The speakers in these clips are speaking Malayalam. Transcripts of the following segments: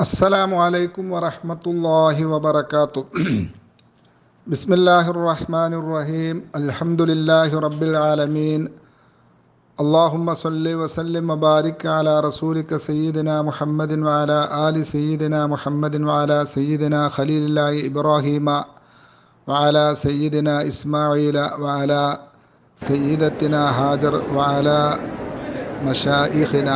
അസ്സലാമു അലൈക്കും വറഹ്മത്തുള്ളാഹി വബർക്കാത്തു ബിസ്മില്ലാഹിർ റഹ്മാനിർ റഹീം. അൽഹംദുലില്ലാഹി റബ്ബിൽ ആലമീൻ. അല്ലാഹുമ്മ സ്വല്ലി വസല്ലിം വബാരിക് അലാ റസൂലിക സയ്യിദിന മുഹമ്മദിൻ വാല ആലി സയ്യിദിന മുഹമ്മദിൻ വാല സയ്യിദിന ഖലീലില്ലാഹി ഇബ്രാഹീമ വാല സയ്യിദിന ഇസ്മായില വാല സയ്യിദത്തിന ഹാജർ വഅല മശായിഖിന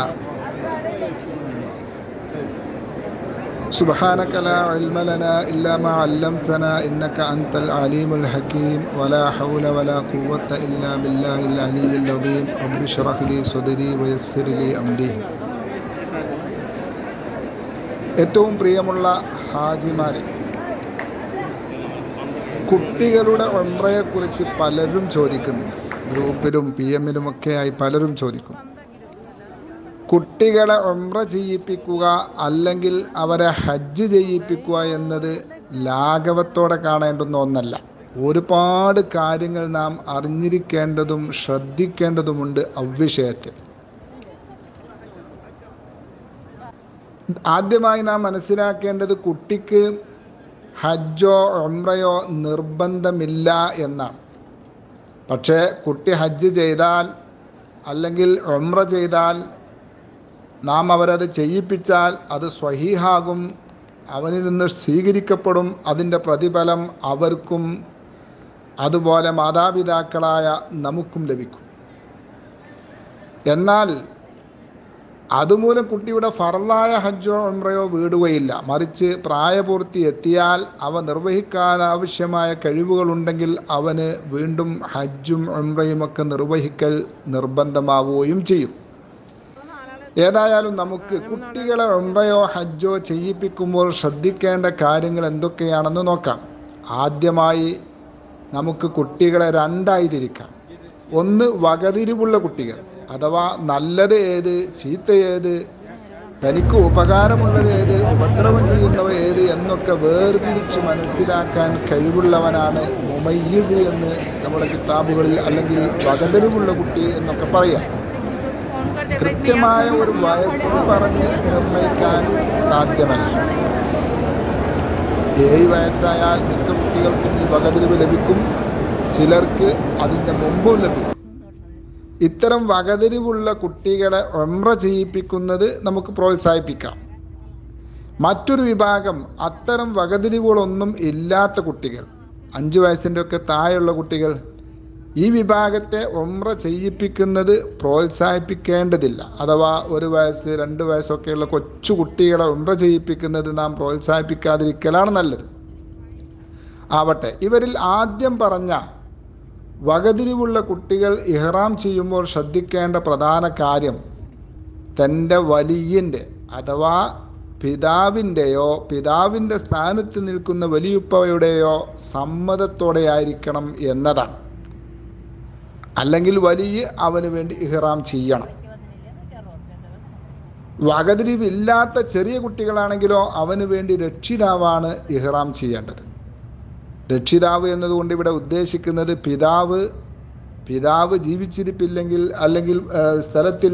سبحانك لا علم لنا إلا ما علمتنا إنك أنت العليم الحكيم ولا حول ولا قوة إلا بالله العلي العظيم رب اشرح لي صدري ويسر لي أمري ഏറ്റവും പ്രിയമുള്ള ഹാജിമാരെ കുട്ടികളുടെ ഒമ്രയെക്കുറിച്ച് പലരും ചോദിക്കുന്നുണ്ട് ഗ്രൂപ്പിലും പി എമ്മിലും ഒക്കെയായി പലരും ചോദിക്കുന്നു കുട്ടികളെ ഒമ്ര ചെയ്യിപ്പിക്കുക അല്ലെങ്കിൽ അവരെ ഹജ്ജ് ചെയ്യിപ്പിക്കുക എന്നത് ലാഘവത്തോടെ കാണേണ്ടുന്ന ഒന്നല്ല. ഒരുപാട് കാര്യങ്ങൾ നാം അറിഞ്ഞിരിക്കേണ്ടതും ശ്രദ്ധിക്കേണ്ടതുമുണ്ട് അവിഷയത്തിൽ ആദ്യമായി നാം മനസ്സിലാക്കേണ്ടത് കുട്ടിക്ക് ഹജ്ജോ ഒമ്രയോ നിർബന്ധമില്ല എന്നാണ്. പക്ഷേ കുട്ടി ഹജ്ജ് ചെയ്താൽ അല്ലെങ്കിൽ ഒമ്ര ചെയ്താൽ നാം അവരത് ചെയ്യിപ്പിച്ചാൽ അത് സ്വഹീഹാകും അവനിൽ നിന്ന് സ്വീകരിക്കപ്പെടും അതിന്റെ പ്രതിഫലം അവർക്കും അതുപോലെ മാതാപിതാക്കളായ നമുക്കും ലഭിക്കും. എന്നാൽ അതുമൂലം കുട്ടിയുടെ ഫറലായ ഹജ്ജോ ഉംറയോ വീടുകയില്ല. മറിച്ച് പ്രായപൂർത്തി എത്തിയാൽ അവ നിർവഹിക്കാൻ ആവശ്യമായ കഴിവുകളുണ്ടെങ്കിൽ അവന് വീണ്ടും ഹജ്ജും ഉംറയുമൊക്കെ നിർവഹിക്കൽ നിർബന്ധമാവുകയും ചെയ്യും. ഏതായാലും നമുക്ക് കുട്ടികളെ ഉംറയോ ഹജ്ജോ ചെയ്യിപ്പിക്കുമ്പോൾ ശ്രദ്ധിക്കേണ്ട കാര്യങ്ങൾ എന്തൊക്കെയാണെന്ന് നോക്കാം. ആദ്യമായി നമുക്ക് കുട്ടികളെ രണ്ടായി തിരിക്കാം ഒന്ന് വകതിരിവുള്ള കുട്ടികൾ അഥവാ നല്ലത് ഏത് ചീത്ത ഏത് തനിക്ക് ഉപകാരമുള്ളത് ഏത് ഉപദ്രവം ചെയ്യുന്നവ ഏത് എന്നൊക്കെ വേർതിരിച്ച് മനസ്സിലാക്കാൻ കഴിവുള്ളവനാണ് മുമയ്യസ് എന്ന് നമ്മുടെ കിതാബുകളിൽ അല്ലെങ്കിൽ വകതിരിവുള്ള കുട്ടി എന്നൊക്കെ പറയാം. കൃത്യമായ ഒരു വയസ്സ് പറഞ്ഞ് നിർണയിക്കാൻ സാധ്യമല്ല. ഏഴ് വയസ്സായാൽ മിക്ക കുട്ടികൾക്കും ഈ വകതിരിവ് ലഭിക്കും. ചിലർക്ക് അതിന്റെ മുമ്പും ലഭിക്കും. ഇത്തരം വകതിരിവുള്ള കുട്ടികളെ ഒമ്ര ചെയ്യിപ്പിക്കുന്നത് നമുക്ക് പ്രോത്സാഹിപ്പിക്കാം. മറ്റൊരു വിഭാഗം അത്തരം വകതിരിവുകളൊന്നും ഇല്ലാത്ത കുട്ടികൾ അഞ്ച് വയസ്സിന്റെയൊക്കെ താഴെയുള്ള കുട്ടികൾ ഈ വിഭാഗത്തെ ഒമ്ര ചെയ്യിപ്പിക്കുന്നത് പ്രോത്സാഹിപ്പിക്കേണ്ടതില്ല. അഥവാ ഒരു വയസ്സ് രണ്ട് വയസ്സൊക്കെയുള്ള കൊച്ചു കുട്ടികളെ ഒമ്ര ചെയ്യിപ്പിക്കുന്നത് നാം പ്രോത്സാഹിപ്പിക്കാതിരിക്കലാണ് നല്ലത്. ആവട്ടെ ഇവരിൽ ആദ്യം പറഞ്ഞ വകതിരിവുള്ള കുട്ടികൾ ഇഹ്റാം ചെയ്യുമ്പോൾ ശ്രദ്ധിക്കേണ്ട പ്രധാന കാര്യം തന്റെ വലിയന്റെ അഥവാ പിതാവിന്റെയോ പിതാവിന്റെ സ്ഥാനത്ത് നിൽക്കുന്ന വലിയുപ്പയുടെയോ സമ്മതത്തോടെയായിരിക്കണം എന്നതാണ്. അല്ലെങ്കിൽ വലിയ അവന് വേണ്ടി ഇഹ്റാം ചെയ്യണം. വകതിരിവില്ലാത്ത ചെറിയ കുട്ടികളാണെങ്കിലോ അവന് വേണ്ടി രക്ഷിതാവാണ് ഇഹ്റാം ചെയ്യേണ്ടത്. രക്ഷിതാവ് എന്നതുകൊണ്ട് ഇവിടെ ഉദ്ദേശിക്കുന്നത് പിതാവ് പിതാവ് ജീവിച്ചിരിപ്പില്ലെങ്കിൽ അല്ലെങ്കിൽ സ്ഥലത്തിൽ